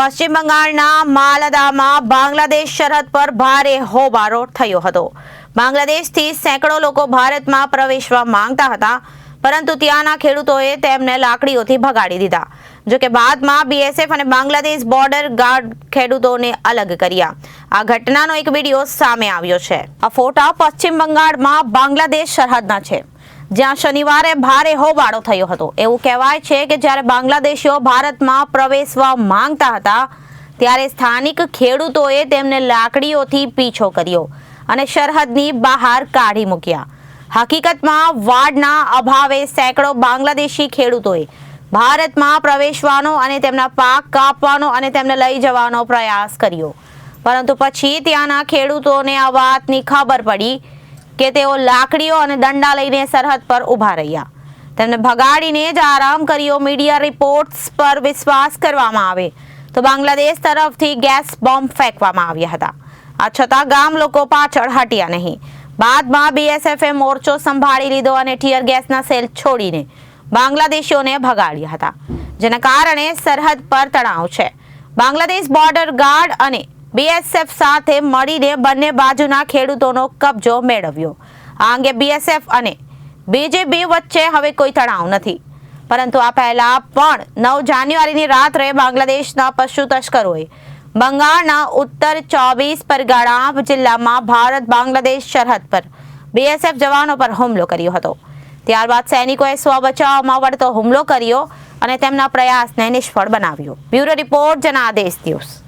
પશ્ચિમ બંગાળના માલદામાં બાંગ્લાદેશ સરહદ પર ભારે હોબાળો થયો હતો. બાંગ્લાદેશથી સેંકડો લોકો ભારતમાં પ્રવેશવા માંગતા હતા, પરંતુ ત્યાંના ખેડૂતોએ તેમને લાકડીઓથી ભગાડી દીધા. જોકે બાદમાં બીએસએફ અને બાંગ્લાદેશ બોર્ડર ગાર્ડ ખેડૂતોને અલગ કર્યા. આ ઘટનાનો એક વીડિયો સામે આવ્યો છે. આ ફોટા પશ્ચિમ બંગાળમાં બાંગ્લાદેશ સરહદના છે. જ્યાં શનિવારે ભારે હોબાળો થયો હતો. એવું કહેવાય છે કે જ્યારે બાંગ્લાદેશીઓ ભારતમાં પ્રવેશવા માંગતા હતા, ત્યારે સ્થાનિક ખેડૂતોએ તેમને લાકડીઓથી પીછો કર્યો અને સરહદની બહાર કાઢી મૂક્યા. હકીકતમાં વાડના અભાવે સેંકડો બાંગ્લાદેશી ખેડૂતોએ ભારતમાં પ્રવેશવાનો અને તેમના પાક કાપવાનો અને તેમને લઈ જવાનો પ્રયાસ કર્યો. પરંતુ પછી ત્યાંના ખેડૂતોને આ વાતની ખબર પડી કે તેઓ લાકડીઓ અને દંડા લઈને સરહદ પર ઊભા રહ્યા. તેમને ભગાડીને જ આરામ કર્યો મીડિયા રિપોર્ટ્સ પર વિશ્વાસ કરવામાં આવે તો બાંગ્લાદેશ તરફથી ગેસ બોમ્બ ફેંકવામાં આવ્યા હતા. આ છતાં ગામ લોકો પાછળ હટ્યા નહીં. બાદમાં બીએસએફએ મોરચો સંભાળી લીધો અને ટીયર ગેસના સેલ છોડીને બાંગ્લાદેશીઓને ભગાડ્યા હતા, જેના કારણે સરહદ પર તણાવ છે. બાંગ્લાદેશ બોર્ડર ગાર્ડ અને બીએસએફ સાથે મળીને બંને બાજુના ખેડૂતોનો કબજો મેળવ્યો. આ અંગે બીએસએફ અને બીજેપી વચ્ચે હવે કોઈ તણાવ નથી. પરંતુ આ પહેલા પણ નવ જાન્યુઆરીની રાત્રે બાંગ્લાદેશના પશુ તસ્કરોએ બંગાળના ઉત્તર ચોવીસ પરગણા જિલ્લામાં ભારત બાંગ્લાદેશ સરહદ પર બીએસએફ જવાનો પર હુમલો કર્યો હતો. ત્યારબાદ સૈનિકોએ સ્વ બચાવમાં વળતો હુમલો કર્યો અને તેમના પ્રયાસને નિષ્ફળ બનાવ્યો. Bureau report Janadesh news.